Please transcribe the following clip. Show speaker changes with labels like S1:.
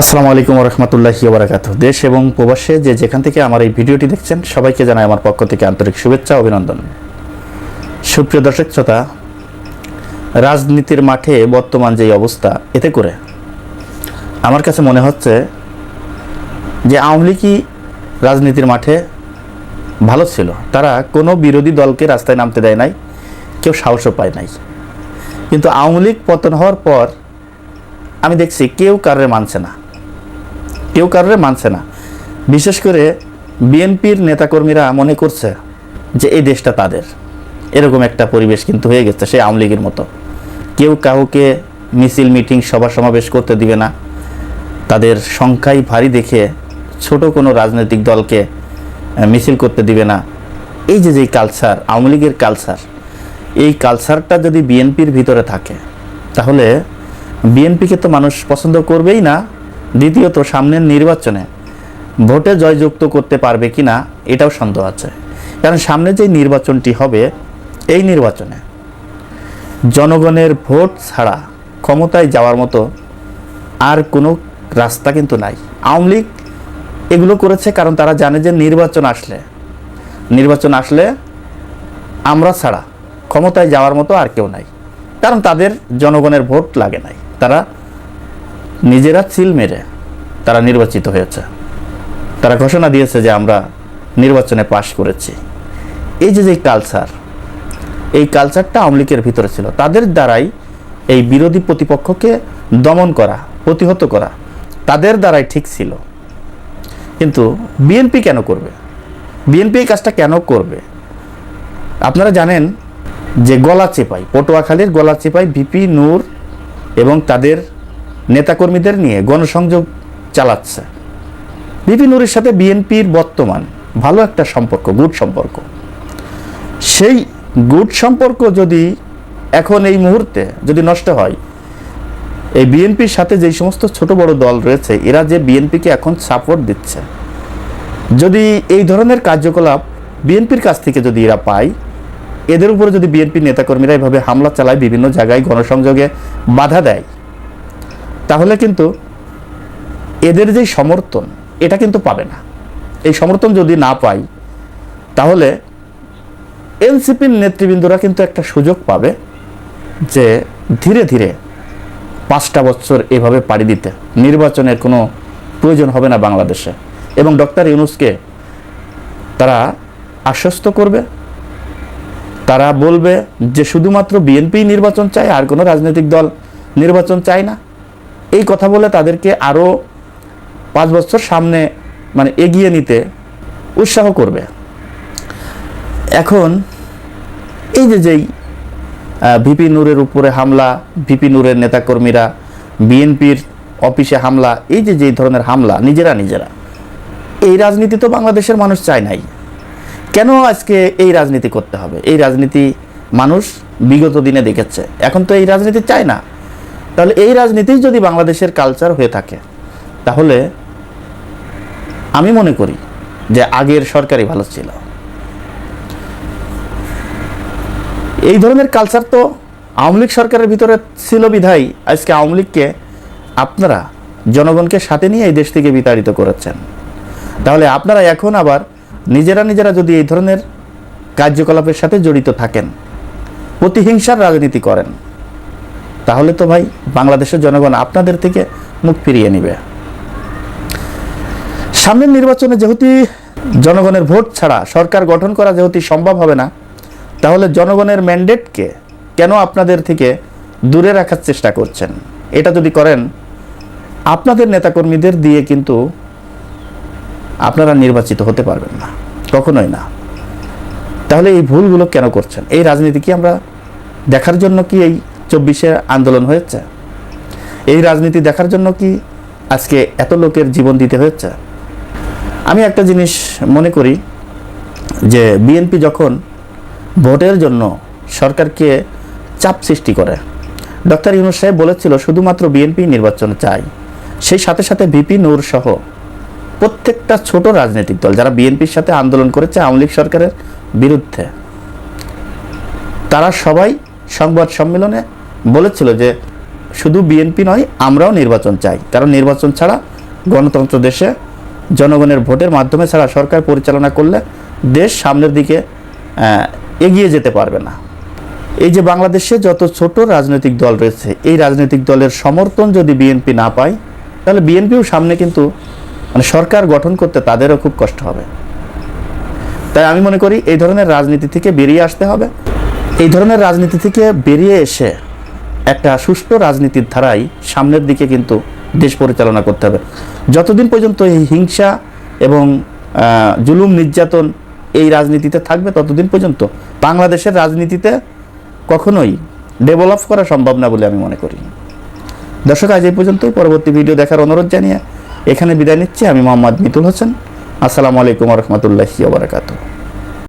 S1: আসসালামু আলাইকুম রহমতুল্লাহি বারাকাত দেশ এবং প্রবাসে যে যেখান থেকে আমার এই ভিডিওটি দেখছেন, সবাইকে জানাই আমার পক্ষ থেকে আন্তরিক শুভেচ্ছা অভিনন্দন। সুপ্রিয় দর্শক শ্রোতা, রাজনীতির মাঠে বর্তমান যে অবস্থা, এতে করে আমার কাছে মনে হচ্ছে যে আওয়ামী লীগই রাজনীতির মাঠে ভালো ছিল। তারা কোনো বিরোধী দলকে রাস্তায় নামতে দেয় নাই, কেউ সাহসও পায় নাই। কিন্তু আওয়ামী লীগ পতন হওয়ার পর আমি দেখছি কেউ কারোর মানছে না। কেউ কারোর মানছে না। বিশেষ করে বিএনপির নেতাকর্মীরা মনে করছে যে এই দেশটা তাদের। এরকম একটা পরিবেশ কিন্তু হয়ে গেছে সেই আওয়ামী লীগের মতো। কেউ কাউকে মিছিল, মিটিং, সভা, সমাবেশ করতে দিবে না। তাদের সংখ্যাই ভারী দেখে ছোট কোনো রাজনৈতিক দলকে মিছিল করতে দিবে না। এই যে যেই কালচার আওয়ামী লীগের কালচার এই কালচারটা যদি বিএনপির ভিতরে থাকে, তাহলে বিএনপিকে তো মানুষ পছন্দ করবেই না। দ্বিতীয়ত, সামনের নির্বাচনে ভোটে জয়যুক্ত করতে পারবে কি না এটাও সন্দেহ আছে। কারণ সামনে যে নির্বাচনটি হবে, এই নির্বাচনে জনগণের ভোট ছাড়া ক্ষমতায় যাওয়ার মতো আর কোনো রাস্তা কিন্তু নাই। আওয়ামী লীগ এগুলো করেছে কারণ তারা জানে যে নির্বাচন আসলে নির্বাচন আসলে আমরা ছাড়া ক্ষমতায় যাওয়ার মতো আর কেউ নাই। কারণ তাদের জনগণের ভোট লাগে নাই। তারা নিজেরা চিল মেরে তারা নির্বাচিত হয়েছে। তারা ঘোষণা দিয়েছে যে আমরা নির্বাচনে পাশ করেছি। এই যে যে কালচার এই কালচারটা আওয়ামী লীগের ভিতরে ছিল, তাদের দ্বারাই এই বিরোধী প্রতিপক্ষকে দমন করা, প্রতিহত করা, তাদের দ্বারাই ঠিক ছিল। কিন্তু বিএনপি কেন করবে? বিএনপি এই কাজটা কেন করবে? আপনারা জানেন যে গলা চেপাই, পটুয়াখালীর গলা চেপাই ভিপি, নূর এবং তাদের নেতাকর্মীদের নিয়ে গণসংযোগ চালাচ্ছে। বিপি নূরের সাথে বিএনপির বর্তমান ভালো একটা সম্পর্ক, গুড সম্পর্ক। সেই গুড সম্পর্ক যদি এখন এই মুহূর্তে যদি নষ্ট হয়, এই বিএনপির সাথে যেই সমস্ত ছোট বড় দল রয়েছে, এরা যে বিএনপিকে এখন সাপোর্ট দিচ্ছে, যদি এই ধরনের কার্যকলাপ বিএনপির কাছ থেকে যদি এরা পায়, এদের উপরে যদি বিএনপি নেতাকর্মীরা এভাবে হামলা চালায়, বিভিন্ন জায়গায় গণসংযোগে বাধা দেয় তাহলে কিন্তু এদের যে সমর্থন, এটা কিন্তু পাবে না। এই সমর্থন যদি না পাই, তাহলে এনসিপির নেতৃবৃন্দরা কিন্তু একটা সুযোগ পাবে যে ধীরে ধীরে পাঁচটা বছর এভাবে পাড়ি দিতে। নির্বাচনের কোনো প্রয়োজন হবে না বাংলাদেশে। এবং ডক্টর ইউনুসকে তারা আশ্বস্ত করবে। তারা বলবে যে শুধুমাত্র বিএনপি নির্বাচন চায় আর কোনো রাজনৈতিক দল নির্বাচন চায় না। এই কথা বলে তাদেরকে আরও পাঁচ বছর সামনে মানে এগিয়ে নিতে উৎসাহ করবে। এখন এই যে যেই ভিপি নূরের উপরে হামলা, ভিপি নূরের নেতাকর্মীরা, বিএনপির অফিসে হামলা, এই যে যেই ধরনের হামলা, নিজেরা নিজেরা, এই রাজনীতি তো বাংলাদেশের মানুষ চায় নাই। কেন আজকে এই রাজনীতি করতে হবে? এই রাজনীতি মানুষ বিগত দিনে দেখেছে। এখন তো এই রাজনীতি চায় না। তাহলে এই রাজনীতি যদি বাংলাদেশের কালচার হয়ে থাকে, তাহলে আমি মনে করি যে আগের সরকারই ভালো ছিল। এই ধরনের কালচার তো আওয়ামী লীগ সরকারের ভিতরে ছিল বিধায় আজকে আওয়ামী লীগকে আপনারা জনগণকে সাথে নিয়ে এই দেশ থেকে বিতাড়িত করেছেন। তাহলে আপনারা এখন আবার নিজেরা নিজেরা যদি এই ধরনের কার্যকলাপের সাথে জড়িত থাকেন প্রতিহিংসার রাজনীতি করেন তাহলে তো ভাই বাংলাদেশের জনগণ আপনাদের থেকে মুখ ফিরিয়ে নেবে। সামনের নির্বাচনে যেহেতু জনগণের ভোট ছাড়া সরকার গঠন করা যেহেতু সম্ভব হবে না, তাহলে জনগণের ম্যান্ডেটকে কেন আপনাদের থেকে দূরে রাখার চেষ্টা করছেন? এটা যদি করেন, আপনাদের নেতাকর্মীদের দিয়ে কিন্তু আপনারা নির্বাচিত হতে পারবেন না, কখনোই না। তাহলে এই ভুলগুলো কেন করছেন? এই রাজনীতি কি আমরা দেখার জন্য কি এই চব্বিশে আন্দোলন হয়েছে। এই রাজনীতি দেখার জন্য কি আজকে এত লোকের জীবন দিতে হয়েছে? আমি একটা জিনিস মনে করি যে বিএনপি যখন ভোটের জন্য সরকারকে চাপ সৃষ্টি করে, ডক্টর ইউনুস সাহেব বলেছিল শুধুমাত্র বিএনপি নির্বাচন চাই। সেই সাথে সাথে ভিপি নূর সহ প্রত্যেকটা ছোট রাজনৈতিক দল যারা বিএনপির সাথে আন্দোলন করেছে, আওয়ামী লীগ সরকারের বিরুদ্ধে, তারা সবাই সংবাদ সম্মেলনে বলেছিল যে শুধু বিএনপি নয়, আমরাও নির্বাচন চাই। কারণ নির্বাচন ছাড়া গণতন্ত্র দেশে জনগণের ভোটের মাধ্যমে ছাড়া সরকার পরিচালনা করলে দেশ সামনের দিকে এগিয়ে যেতে পারবে না। এই যে বাংলাদেশে যত ছোট রাজনৈতিক দল রয়েছে, এই রাজনৈতিক দলের সমর্থন যদি বিএনপি না পায়, তাহলে বিএনপিও সামনে কিন্তু মানে সরকার গঠন করতে তাদেরও খুব কষ্ট হবে। তাই আমি মনে করি এই ধরনের রাজনীতি থেকে বেরিয়ে আসতে হবে। এই ধরনের রাজনীতি থেকে বেরিয়ে এসে একটা সুষ্ঠু রাজনীতির ধারাই সামনের দিকে কিন্তু দেশ পরিচালনা করতে হবে। যতদিন পর্যন্ত এই হিংসা এবং জুলুম নির্যাতন এই রাজনীতিতে থাকবে, ততদিন পর্যন্ত বাংলাদেশের রাজনীতিতে কখনোই ডেভেলপ করা সম্ভব না বলে আমি মনে করি। দর্শক, আজ এই পর্যন্তই। পরবর্তী ভিডিও দেখার অনুরোধ জানিয়ে এখানে বিদায় নিচ্ছি। আমি মোহাম্মদ মিতুল হোসেন। আসসালামু আলাইকুম রহমতুল্লাহি ওবরাকাতুহ